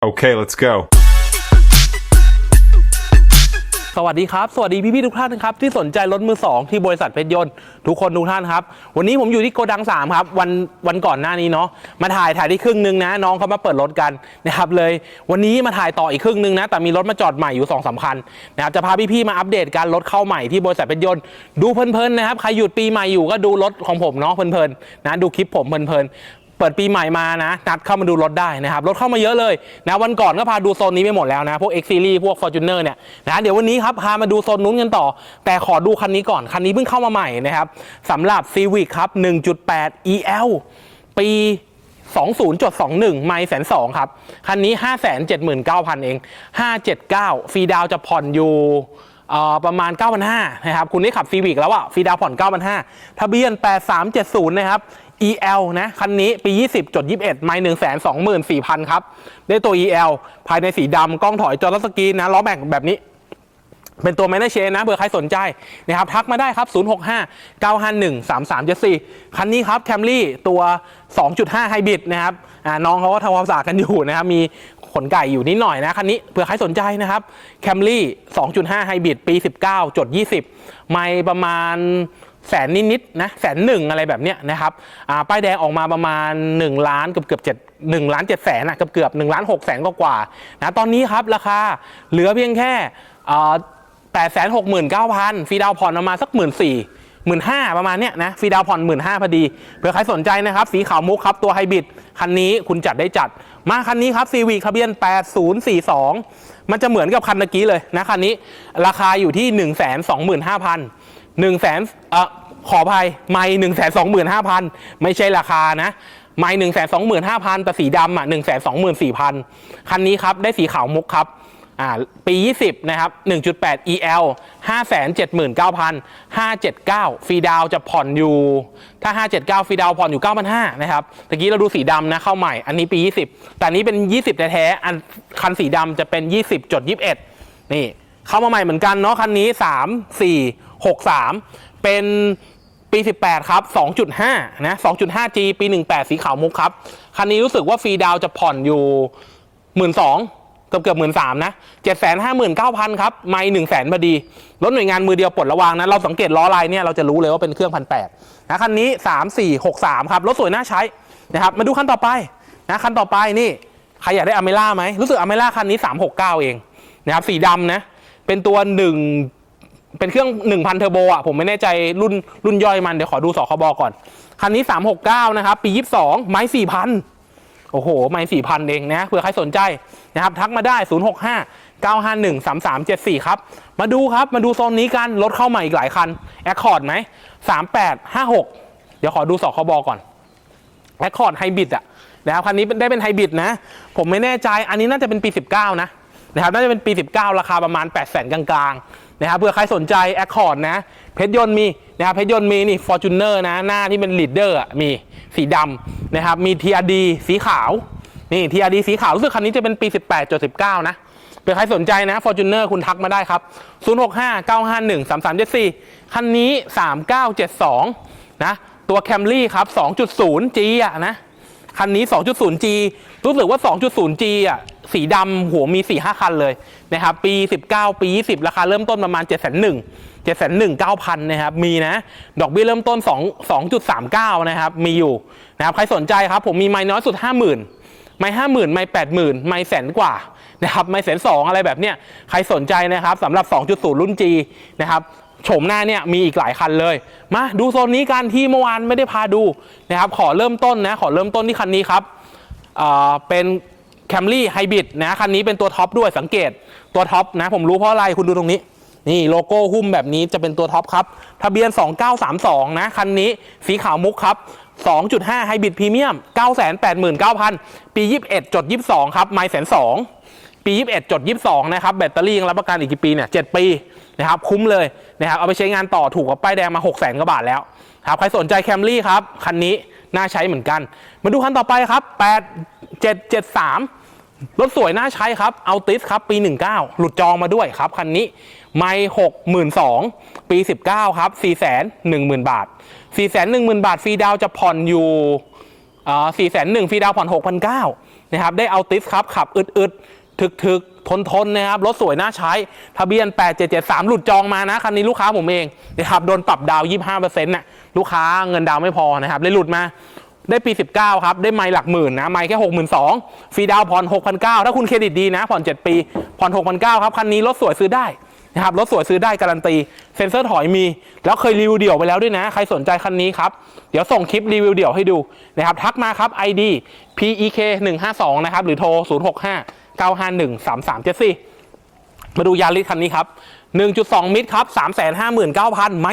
Okay, let's go. สวัสดีครับ สวัสดีพี่ๆทุกท่านครับที่สนใจรถมือสองที่บริษัทเพชรยนต์ทุกคนทุกท่านครับ วันนี้ผมอยู่ที่โกดัง 3 ครับ วันวันก่อนหน้านี้เนาะมาถ่ายถ่ายที่ครึ่งหนึงนะ น้องเขามาเปิดรถกันนะครับเลย วันนี้มาถ่ายต่ออีกครึ่งหนึงนะ แต่มีรถมาจอดใหม่อยู่2องสามคันนะครับจะพาพี่ๆมาอัปเดตการรถเข้าใหม่ที่บริษัทเพชรยนต์ดูเพลินๆนะครับใครหยุดปีใหม่อยู่ก็ดูรถของผมเนาะเพลินๆนะดูคลิปผมเพลินๆ เปิดปีใหม่มานะนัดเข้ามาดูรถได้นะครับรถเข้ามาเยอะเลยนะวันก่อนก็พาดูโซนนี้ไปหมดแล้วนะพวก X Series พวก Fortuner เนี่ยนะเดี๋ยววันนี้ครับพามาดูโซนนู้นกันต่อ แต่ขอดูคันนี้ก่อน คันนี้เพิ่งเข้ามาใหม่นะครับสำหรับ Civic ครับ 1.8 EL ปี 20.21 ไม่แสนสองครับ คันนี้ 579,000 เอง 579 ฟรีดาวจะผ่อนอยู่ประมาณ 9,500นะครับ คุณได้ขับซีวิกแล้วอะฟรีดาวผ่อน 9,500ทะเบียน 8370 นะครับ EL นะคันนี้ปี 20 จด 21 ไม่124,000 ครับ ได้ตัว EL ภายในสีดำกล้องถอยจอร์สกรีนนะล้อแม็กแบบนี้ เป็นตัวแมนเชนนะเผื่อใครสนใจนะครับทักมาได้ครับ 065 951 3374 คันนี้ครับแคมรี่ตัว 2.5 ไฮบริดนะครับน้องเขาก็ทำความสะอาดกันอยู่นะครับ มีขนไก่อยู่นิดหน่อยนะคันนี้เผื่อใครสนใจนะครับแคมรี่2.5 ไฮบริดปี 19 จด 20 ไม่ประมาณ แสนนิดๆนะแสนหนึ่งอะไรแบบเนี้ยนะครับป้ายแดงออกมาประมาณ 1 ล้านเกือบเกือบ7 1ล้าน7แสนอะเกือบเกือบ1ล้าน6แสนกว่าๆนะตอนนี้ครับราคาเหลือเพียงแค่อ่า8 6 9 0 0 0ฟรีดาวน์ผ่อนประมาณสัก1 4 0 0 0 1 5 0 0ประมาณเนี้ยนะฟรีดาวผ่อน1 5 0 0 0พอดีเผื่อใครสนใจนะครับ สีขาวมุกครับ ตัวไฮบริดคันนี้คุณจัดได้จัด มาคันนี้ครับซีวีทะเบียน 8042 มันจะเหมือนกับคันเมื่อกี้เลยนะคันนี้ราคาอยู่ที่ 1 2 5 0 0 0 1แสนเอ่อขออภัยไม่หนึ่งแสนสองหมื่นห้าพันไม่ใช่ราคานะไม่หนึ่งแสนสองหมื่นห้าพันแต่สีดำอะหนึ่งแสนสองหมื่นสี่พันคันนี้ครับ ได้สีขาวมุกครับอ่าปี 20 นะครับ 1.8 EL 579,000 579 ฟรีดาวน์จะผ่อนอยู่ ถ้า 579 ฟรีดาวผ่อนอยู่ 9,500นะครับตะกี้เราดูสีดำนะเข้าใหม่ อันนี้ปี 20 แต่นนี้เป็น 20 แท้ๆอันคันสีดำจะเป็น 20.21 นี่ เข้ามาใหม่เหมือนกันเนาะคันนี้ 3 4 6 3 เป็นปี 18 ครับ 2.5 นะ 2.5G ปี 18 สีขาวมุกครับ คันนี้รู้สึกว่าฟรีดาวจะผ่อนอยู่ 12,000เกือบเกือบหมื่นสามนะเจ็ดแสนห้าหมื่นเก้าพันครับ ไม่หนึ่งแสนพอดี รถหน่วยงานมือเดียวปลดระวางนะ เราสังเกตล้อลายเนี่ย เราจะรู้เลยว่าเป็นเครื่องพันแปดนะคันนี้สามสี่หกสามครับ รถสวยน่าใช้นะครับ มาดูคันต่อไปนะคันต่อไปนี่ ใครอยากได้อเมล่าไหม รู้สึกอเมล่าคันนี้369เองนะครับ สีดำนะ เป็นตัวหนึ่ง เป็นเครื่อง 1,000 เทอร์โบอะผมไม่แน่ใจรุ่นรุ่นย่อยมัน เดี๋ยวขอดูสคบก่อน คันนี้ 369 นะครับ ปี 22 ไม้ 4,000 โอ้โห ไม่สี่พันเองนะเผื่อใครสนใจนะครับ ทักมาได้ 0 6 5 9 5 1 3 3 7 4 ครับ มาดูครับ มาดูโซนนี้กัน รถเข้ามาอีกหลายคันแอคคอร์ดไหม 38 56 เดี๋ยวขอดูสคบก่อนแอคคอร์ดไฮบริดอะนะครับคันนี้ได้เป็นไฮบริดนะ ผมไม่แน่ใจอันนี้น่าจะเป็นปี 19 นะนะครับน่าจะเป็นปี 19 ราคาประมาณ 8 0 0 0 0 0กลางๆ นะครับเผื่อใครสนใจแอคคอร์ดนะ เพชรยนต์มีนะครับเพชรยนต์มีนี่ฟอร์จูเนอร์นะ หน้าที่เป็นลีดเดอร์มีสีดำนะครับ มี TRD สีขาว นี่ TRD สีขาว รู้สึกคันนี้จะเป็นปี 18.19 นะเผื่อใครสนใจนะ Fortuner คุณทักมาได้ครับ 065 951 3374 คันนี้ 3972 นะ ตัว Camry ครับ 2.0G อะนะ คันนี้ 2.0G รู้สึกว่า 2.0G อะ สีดำหัวมี4-5คันเลยนะครับปี 19 ปี 20 ราคาเริ่มต้นประมาณ 7 1 0 0 0 7 1 9 0 0นะครับมีนะ ดอกเบี้ยเริ่มต้น 2 2.39 นะครับ มีอยู่นะครับใครสนใจครับ ผมมีไม้น้อยสุด 50,000 ไม่ห้าหมื่นไม่แปดหมื่นไม่แสนกว่านะครับไม่แสนสองอะไรแบบเนี้ยใครสนใจนะครับสำหรับ 2.0 รุ่น G นะครับโฉมหน้าเนี่ยมีอีกหลายคันเลย มาดูโซนนี้กันที่เมื่อวานไม่ได้พาดูนะครับขอเริ่มต้นนะขอเริ่มต้นที่คันนี้ครับเป็น Camry Hybrid นะคันนี้เป็นตัวท็อปด้วยสังเกตตัวท็อปนะผมรู้เพราะอะไรคุณดูตรงนี้ นี่โลโก้หุ้มแบบนี้จะเป็นตัวท็อปครับ ทะเบียน 2932 นะ คันนี้สีขาวมุกครับ 2.5ไฮบริดพรีเมียม 989,000 ปี 21 จด 22 ครับ ไม่แสนสองปี 21 จด 22 นะครับ แบตเตอรี่ยังรับประกันอีกกี่ปีเนี่ย 7 ปีนะครับ คุ้มเลยนะครับ เอาไปใช้งานต่อถูกกับป้ายแดงมา 6 0 0 0 0กว่าบาทแล้วครับ ใครสนใจแคมรี่ครับ คันนี้น่าใช้เหมือนกัน มาดูคันต่อไปครับ 8773 รถสวยน่าใช้ครับเอาติสครับปี 19 หลุดจองมาด้วยครับคันนี้ไม่หกหมื่นสองปี 19 ครับ4 1 0 0 0 0บาท4 1 0 0 0 0บาทฟรีดาวจะผ่อนอยู่สี่แสนหนึ่งฟรีดาวผ่อน6,900นเก้านะครับได้เอาติสครับขับอึดๆถึกๆ ทนๆนะครับรถสวยน่าใช้ ทะเบียน 8773 หลุดจองมานะคันนี้ลูกค้าผมเองนะครับโดนปรับดาว 25%น่ะลูกค้าเงินดาวไม่พอนะครับเลยหลุดมา ได้ปี 19 ครับ ได้ไมล์หลักหมื่นนะ ไมล์แค่ 62,000ฟรีดาวน์ผ่อน 6,900 ถ้าคุณเครดิตดีนะ ผ่อน 7 ปี ผ่อน 6,900 ครับ คันนี้รถสวยซื้อได้นะครับ รถสวยซื้อได้การันตี เซ็นเซอร์ถอยมี แล้วเคยรีวิวเดี่ยวไปแล้วด้วยนะ ใครสนใจคันนี้ครับ เดี๋ยวส่งคลิปรีวิวเดี่ยวให้ดูนะครับ ทักมาครับ ID PEK 152นะครับ หรือโทร 065 951 3374 มาดูยาริสคันนี้ครับ 1.2 มิตรครับ 359,000 ไม้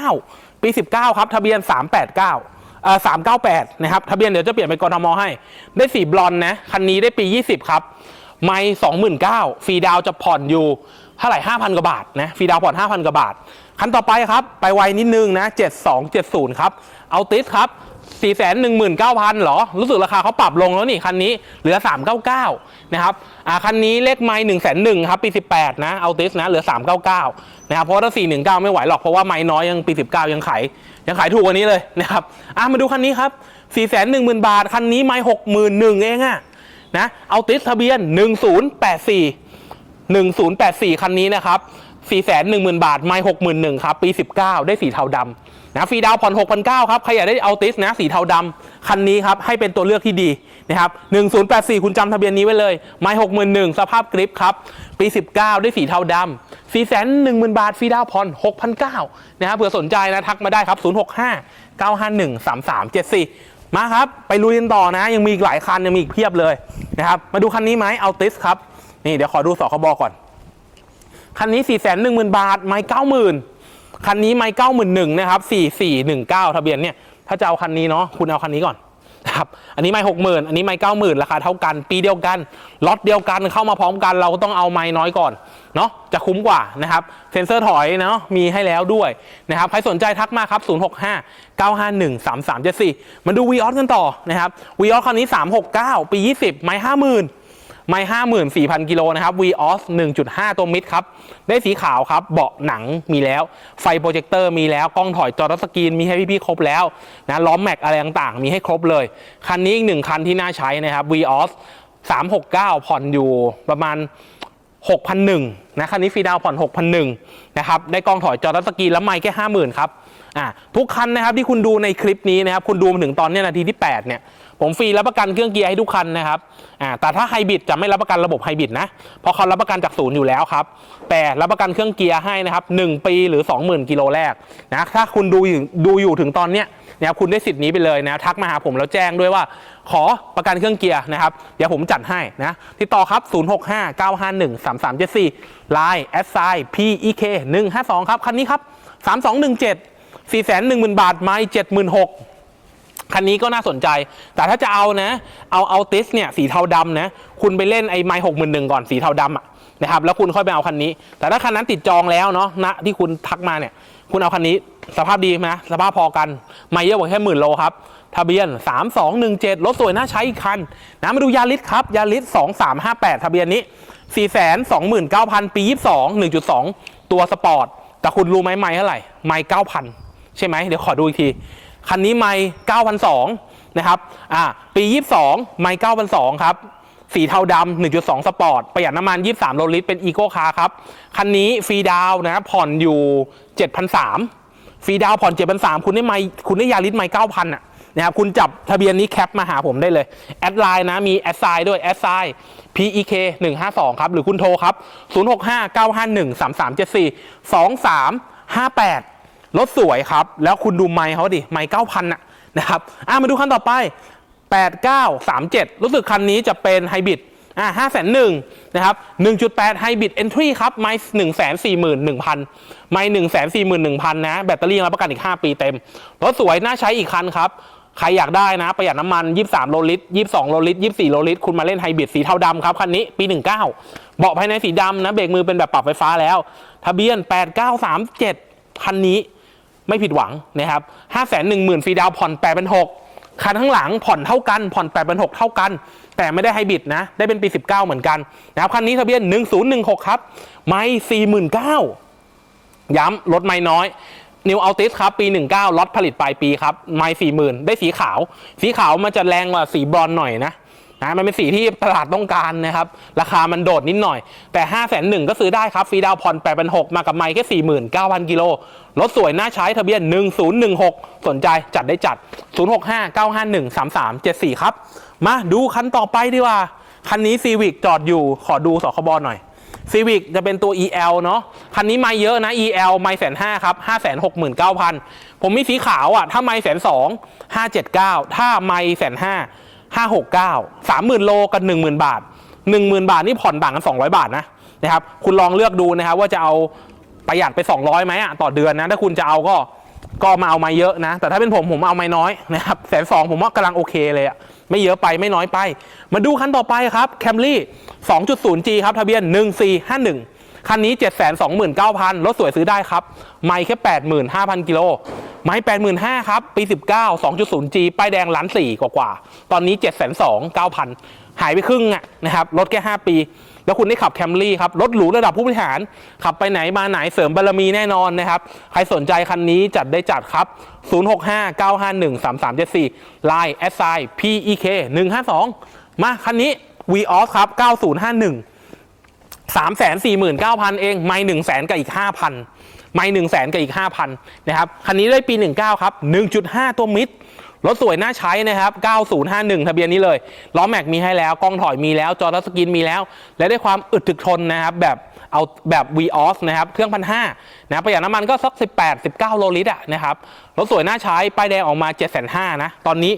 29,000 ปี 19 ครับ ทะเบียน 389 สามเก้าแปดนะครับทะเบียนเดี๋ยวจะเปลี่ยนเป็นกรทมให้ ได้สีบลอนนะคันนี้ได้ปี 20 ครับ ไม่สองหมื่นเก้าฟรีดาวจะผ่อนอยู่เท่าไหร่ห้าพันกว่าบาทนะฟรีดาวผ่อนห้าพันกว่าบาทคันต่อไปครับ ไปไวนิดนึงนะเจ็ดสองเจ็ดศูนย์ครับเอาติสครับ 419,000เหรอ รู้สึกราคาเขาปรับลงแล้วนี่คันนี้เหลือ 399 นะครับอ่าคันนี้เลขไม่1 0 0 0 0ครับปี 18 นะเอาติสนะเหลือ 399 นะครับเพราะว่าถ้า419 ไม่ไหวหรอกเพราะว่าไม่น้อยยังปี 19 ยังขายยังขายถูกกว่านี้เลยนะครับอะมาดูคันนี้ครับ 410,000 บาท คันนี้ไม่61,000เองอะนะเอาติสทะเบียน 1084 1084 คันนี้นะครับ 410,000 บาท ไม่ 61,000ครับปี 19 ได้สีเทาดำนะฟรีดาวผ่อน6,900ครับใครอยากได้เอาติสนะสีเทาดำคันนี้ครับ ให้เป็นตัวเลือกที่ดีนะครับ1084 คุณจำทะเบียนนี้ไว้เลย ไม่ 61,000 สภาพกริปครับ ปี 19 ได้สีเทาดำ410,000 บาทฟรีดาวผ่อน6,900นะครับเผื่อสนใจนะทักมาได้ครับ 065 951 3374 มาครับ ไปลุยกันต่อนะ ยังมีอีกหลายคันยังมีอีกเพียบเลยนะครับมาดูคันนี้ไหมเอาติสครับนี่เดี๋ยวขอดูสคบก่อน คันนี้ 4 1 0 0 0 0 บาท ไม่90,000 คันนี้ไม่91,000นะครับ4419 ทะเบียนเนี่ย ถ้าจะเอาคันนี้เนาะ คุณเอาคันนี้ก่อนนะครับ อันนี้ไม่60,000 อันนี้ไม่90,000 ราคาเท่ากัน ปีเดียวกัน ล็อตเดียวกัน เข้ามาพร้อมกัน เราก็ต้องเอาไม้น้อยก่อน เนาะ จะคุ้มกว่านะครับ เซ็นเซอร์ถอยเนาะ มีให้แล้วด้วยนะครับ ใครสนใจทักมาครับ 065 951 3374 มาดูวีออสกันต่อนะครับวีออสคันนี้ 369 ปี 20 ไม่50,000 ไม่ห้าหมื่นสี่พันกิโลนะครับ VOS 1.5 ตัวมิดครับ ได้สีขาวครับ เบาะหนังมีแล้ว ไฟโปรเจคเตอร์มีแล้ว กล้องถอยจอทัชสกรีนมีให้พี่ๆครบแล้วนะล้อมแม็กอะไรต่างๆ มีให้ครบเลย คันนี้อีกหนึ่งคันที่น่าใช้นะครับ VOS 369 ผ่อนอยู่ประมาณ6,001นะคันนี้ฟรีดาวน์ผ่อน 6,001นะครับ ได้กล้องถอยจอทัชสกรีนแล้วไม่แค่ 50,000 ครับ อ่า ทุกคันนะครับที่คุณดูในคลิปนี้นะครับ คุณดูมาถึงตอนเนี้ยนาทีที่ 8 เนี่ย ผมฟรีรับประกันเครื่องเกียร์ให้ทุกคันนะครับอ่าแต่ถ้าไฮบริดจะไม่รับประกันระบบไฮบริดนะเพราะเขารับประกันจากศูนย์อยู่แล้วครับ แต่รับประกันเครื่องเกียร์ให้นะครับ1ปีหรือ 20,000กิโลแรกนะถ้าคุณดูอยู่ดูอยู่ถึงตอนเนี้ยนะครับคุณได้สิทธิ์นี้ไปเลยนะทักมาหาผมแล้วแจ้งด้วยว่า ขอประกันเครื่องเกียร์นะครับ เดี๋ยวผมจัดให้นะติดต่อครับ 065 951 3374 Line s i PEK 152 ครับ คันนี้ครับ 3217 410,000 บาท ไม้76,000 คันนี้ก็น่าสนใจ แต่ถ้าจะเอานะ เอาเอาติสเนี่ยสีเทาดำนะ คุณไปเล่นไอ้ไม้หกหมื่นหนึ่งก่อนสีเทาดำอะนะครับ แล้วคุณค่อยไปเอาคันนี้ แต่ถ้าคันนั้นติดจองแล้วเนาะณที่คุณทักมาเนี่ย คุณเอาคันนี้สภาพดีไหมสภาพพอกัน ไม่เยอะกว่าแค่หมื่นโลครับ ทะเบียน 3217 รถสวยน่าใช้อีกคันนะมาดูยาริสครับ ยาริส2358 ทะเบียนนี้ 429,000 ปี 22 1.2 ตัวสปอร์ต แต่คุณรู้ไหมไม่เท่าไหร่ ไม่9,000 ใช่ไหม เดี๋ยวขอดูอีกที คันนี้ไม่9,200นะครับอ่าปี 22 ไม่9,200ครับสีเทาดำ 1.2 สปอร์ต ประหยัดน้ำมัน 23โลลิตร เป็นอีโก้คาร์ครับ คันนี้ฟรีดาวนะครับ ผ่อนอยู่ 7,300ฟรีดาวผ่อน 7,300 คุณได้ไม่คุณได้ยาริสไม่9,000อะนะครับ คุณจับทะเบียนนี้แคปมาหาผมได้เลย แอดไลน์นะ มีแอดไซน์ด้วย แอดไซน์ PEK 152 ครับ หรือคุณโทรครับ 065 951 3374 2358 รถสวยครับ แล้วคุณดูไมค์เขาดิ ไมค์9,000อะนะครับ อะมาดูคันต่อไป 8937 รู้สึกคันนี้จะเป็นไฮบริดอะห้า5 0 0 0 0นะครับ1.8ไฮบริดเอนทรีครับ ไมค์141,000ไมค์141,000นะ แบตเตอรี่รับประกันอีก5ปีเต็ม รถสวยน่าใช้อีกคันครับ ใครอยากได้นะ ประหยัดน้ำมัน 23 โลลิตร 22 โลลิตร 24 โลลิตร คุณมาเล่นไฮบริดสีเทาดำครับ คันนี้ปี 19 เบาะภายในสีดำนะ เบรกมือเป็นแบบปรับไฟฟ้าแล้ว ทะเบียน 8937 คันนี้ ไม่ผิดหวังนะครับ5 1 0 0 0 0ฟรีดาวผ่อน8เป็น6คันข้างหลังผ่อนเท่ากัน ผ่อน8เป็น6เท่ากัน แต่ไม่ได้ไฮบริดนะ ได้เป็นปี 19 เหมือนกันนะครับคันนี้ทะเบียน 1016 ครับ ไม่ 49,000 ย้ำรถไม่น้อย New Altis ครับ ปี 19 ล็อตผลิตปลายปีครับ ไม่ 40,000 ได้สีขาว สีขาวมันจะแรงกว่าสีบรอนหน่อยนะ นะมันเป็นสีที่ตลาดต้องการนะครับ ราคามันโดดนิดหน่อย แต่ 5 0 0 0 0 0ก็ซื้อได้ครับฟรีดาวผ่อน8 6 0 0มากับไมค์แค่ 49,000 กิโลรถสวยน่าใช้ทะเบียน 1016 สนใจจัดได้จัด 0659513374 ครับ มาดูคันต่อไปดีกว่า คันนี้ซีวิกจอดอยู่ขอดูสคบหน่อยซีวิกจะเป็นตัว EL เนาะ คันนี้ไม่เยอะนะ EL ไม่แสนห้าครับห้าแสนหกหมื่นเก้าพันผมมีสีขาวอะ ถ้าไม่แสนสองห้าเจ็ดเก้าถ้าไม่แสนห้า ห้าหกเก้าสามหมื่นโลกันหนึ่งหมื่นบาทหนึ่งหมื่นบาทนี่ผ่อนต่างกันสองร้อยบาทนะนะครับคุณลองเลือกดูนะครับว่าจะเอาประหยัดไป 200ไหมอะต่อเดือนนะถ้าคุณจะเอาก็ก็มาเอามาเยอะนะ แต่ถ้าเป็นผมผมเอาไม่น้อยนะครับแสนสองผมว่ากำลังโอเคเลยอะไม่เยอะไปไม่น้อยไป มาดูคันต่อไปครับ Camry 2.0G ครับทะเบียน 1451 คันนี้ 729,000 รถสวยซื้อได้ครับ ไม่แค่ 85,000 กิโล ไม่85,000 ครับ ปี 19 2.0G ป้ายแดงล้านสี่กว่าๆ ตอนนี้ 729,000 หายไปครึ่งอะนะครับรถแค่ 5 ปี แล้วคุณได้ขับแคมรี่ครับ รถหรูระดับผู้บริหาร ขับไปไหนมาไหนเสริมบารมีแน่นอนนะครับ ใครสนใจคันนี้จัดได้จัดครับ 0659513374 Line s i PEK 152มาคันนี้ v o s ครับ 9051 สามแสนสี่หมื่นเก้าพันเอง ไม่หนึ่งแสนกับอีกห้าพันไม่หนึ่งแสนกับอีกห้าพันนะครับ คันนี้ได้ปีหนึ่งเก้าครับหนึ่งจุดห้าตัวมิดรถสวยน่าใช้นะครับ 9051 ทะเบียนนี้เลย ล้อแม็กมีให้แล้ว กล้องถอยมีแล้ว จอทัชสกรีนมีแล้ว และได้ความอึดถึกทนนะครับ แบบเอาแบบ v o s นะครับ เครื่องพันห้านะประหยัดน้ำมันก็สัก 18 19 โลลิตรอะนะครับ รถสวยน่าใช้ ป้ายแดงออกมา 7,500นะ ตอนนี้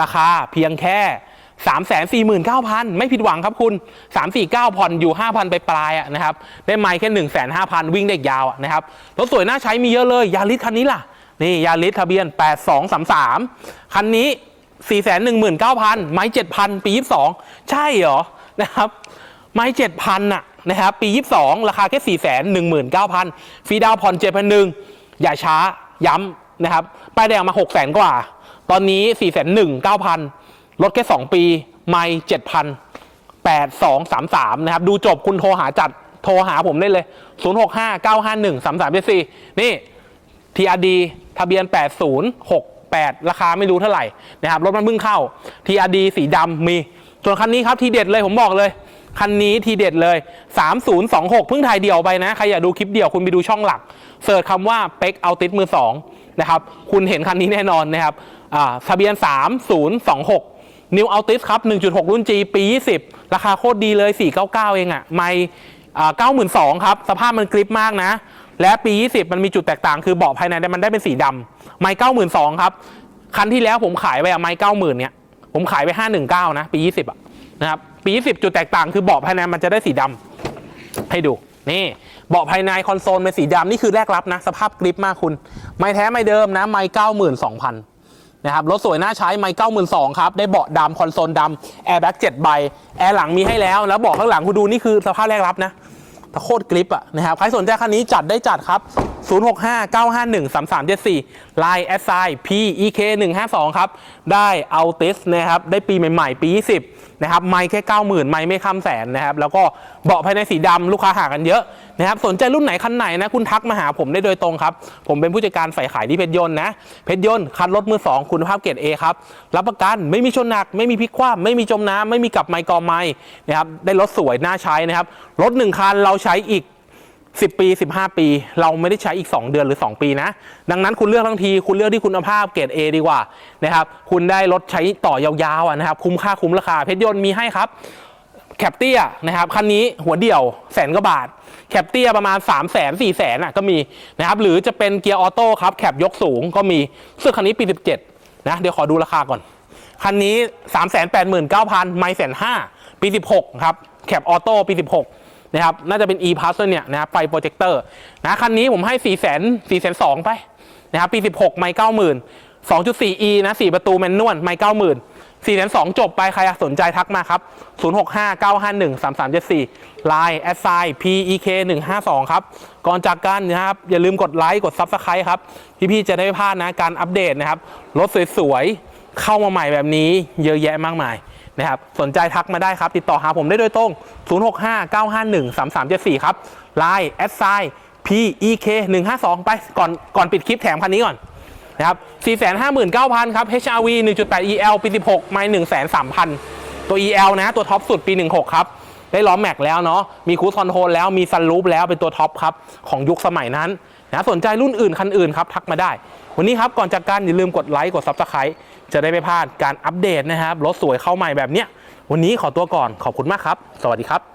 ราคาเพียงแค่ 3 4 9 0 0 0 ไม่ผิดหวังครับคุณ 3 4 9 ผ่อนอยู่ 5,000 ไปปลายนะครับ ได้ไมค์แค่ 1 5 0 0 0 วิ่งได้ยาวนะครับ รถสวยน่าใช้มีเยอะเลย ยาริสคันนี้ล่ะ นี่ยาริสทะเบียน 8233 คันนี้ 419,000 ไม้7,000 ปี 22 ใช่เหรอ นะครับ ไม้7,000น่ะนะครับ ปี 22 ราคาแค่ 419,000 ฟรีดาวผ่อน7,001อย่าช้าย้ำนะครับป้ายแดงมา 6 0 0 0 0 กว่า ตอนนี้ 419,000 ลดแค่ 2 ปี ไม่7,000 8233นะครับ ดูจบคุณโทรหาจัดโทรหาผมได้เลย 065 951 3374นี่ TRD ทะเบียน 8068 ราคาไม่รู้เท่าไหร่นะครับ รถมันเพิ่งเข้า TRD สีดำมี ส่วนคันนี้ครับทีเด็ดเลยผมบอกเลย คันนี้ทีเด็ดเลย 3026 เพิ่งถ่ายเดี่ยวไปนะ ใครอยากดูคลิปเดี่ยวคุณไปดูช่องหลัก เสิร์ชคำว่าเป็กเอาติสมือ2นะครับ คุณเห็นคันนี้แน่นอนนะครับอ่าทะเบียน 3026 New Altis ครับ 1.6 รุ่น G ปี 20 ราคาโคตรดีเลย 499 เองอะ่ะ ไม่เก้าหมื่นสองครับ สภาพมันกริปมากนะ และปี 20 มันมีจุดแตกต่าง คือเบาะภายในมันได้เป็นสีดำไม่เก้าหมื่นสองครับ คันที่แล้วผมขายไปอะไม่เก้าหมื่นเนี่ย ผมขายไป 519 นะ ปี 20อะนะครับ ปี 20 จุดแตกต่าง คือเบาะภายในมันจะได้สีดำให้ดู นี่ เบาะภายในคอนโซลเป็นสีดำนี่คือแรกรับนะ สภาพกริปมากคุณ ไม่แท้ไม่เดิมนะ ไม่เก้าหมื่ นะครับรถสวยน่าใช้ไม่เก้าหมื่นสองครับ ได้เบาะดำคอนโซลดำแอร์แบ็กเจ็ดใบ แอร์หลังมีให้แล้ว แล้วเบาะข้างหลังคุณดูนี่คือสภาพแรกรับนะโคตรกริปอะนะครับ ใครสนใจคันนี้จัดได้จัดครับ 065 951 3374 Line s i PEK 152 ครับ ได้เอาติสนะครับ ได้ปีใหม่ ๆ ปี 20 นะครับไม่แค่ 90,000 ไม่ไม่ข้ามแสนนะครับแล้วก็เบาะภายในสีดำลูกค้าหากันเยอะนะครับสนใจรุ่นไหนคันไหนนะคุณทักมาหาผมได้โดยตรงครับ ผมเป็นผู้จัดการฝ่ายขายที่เพชรยนต์นะเพชรยนต์คันรถมือ 2 คุณภาพเกรด A ครับรับประกันไม่มีชนหนัก ไม่มีพลิกคว่ำไม่มีจมน้ำไม่มีกับไม่กอไม้นะครับได้รถสวยน่าใช้นะครับรถหนึ่งคันเราใช้อีก 10 ปี 15 ปี เราไม่ได้ใช้อีก 2 เดือนหรือ 2 ปีนะ ดังนั้นคุณเลือกทั้งที คุณเลือกที่คุณภาพเกรด A ดีกว่านะครับ คุณได้รถใช้ต่อยาวๆนะครับ คุ้มค่าคุ้มราคา เพชรยนต์มีให้ครับ แคปเตียนะครับ คันนี้หัวเดี่ยวแสนกว่าบาท แคปเตียประมาณ 3 0 0 0 0 0 4 0 0 0 0อะก็มีนะครับ หรือจะเป็นเกียร์ออโต้ครับ แคปยกสูงก็มีซึ่งคันนี้ปี 17 นะ เดี๋ยวขอดูราคาก่อน คันนี้ 3 8 9 0 0 0 ไม่แสนห้าปี 16 ครับ แคปออโต้ปี 16 นะครับน่าจะเป็น e p a s s เนี่ยนะครับไฟโปรเจคเตอร์นะคันนี้ผมให้4 0 0 0 0 0 4 2 0 0ไปนะครับปี 16 ไม่ 90,000 2.4e นะ4ประตูแมนนวลไม่ 90,000 4 2 0 0จบไปใครสนใจทักมาครับ 065 951 3374 Line s i PEK 152 ครับ ก่อนจากกันนะครับ อย่าลืมกดไลค์กด Subscribe ครับ พี่ๆจะได้ไม่พลาดนะ การอัปเดตนะครับ รถสวยๆ เข้ามาใหม่แบบนี้เยอะแยะมากมาย นะครับสนใจทักมาได้ครับ ติดต่อหาผมได้โดยตรง 065 951 3374 ครับ Line s i PEK 152 ไปก่อนก่อนปิดคลิปแถมคันนี้ก่อนนะครับ 459,000 ครับ HRV 1.8 EL ปี 16 ไม่103,000 ตัว EL นะ ตัวท็อปสุดปี 16 ครับ ได้ล้อแม็กแล้วเนาะ มีคู e คอนโทรลแล้ว มีซันรูปแล้ว เป็นตัวท็อปครับ ของยุคสมัยนั้นนะ สนใจรุ่นอื่นคันอื่นครับ ทักมาได้ วันนี้ครับ ก่อนจากการอย่าลืมกดไลค์ กด Subscribe จะได้ไม่พลาดการอัปเดตนะครับรถสวยเข้าใหม่แบบเนี้ยวันนี้ขอตัวก่อนขอบคุณมากครับ สวัสดีครับ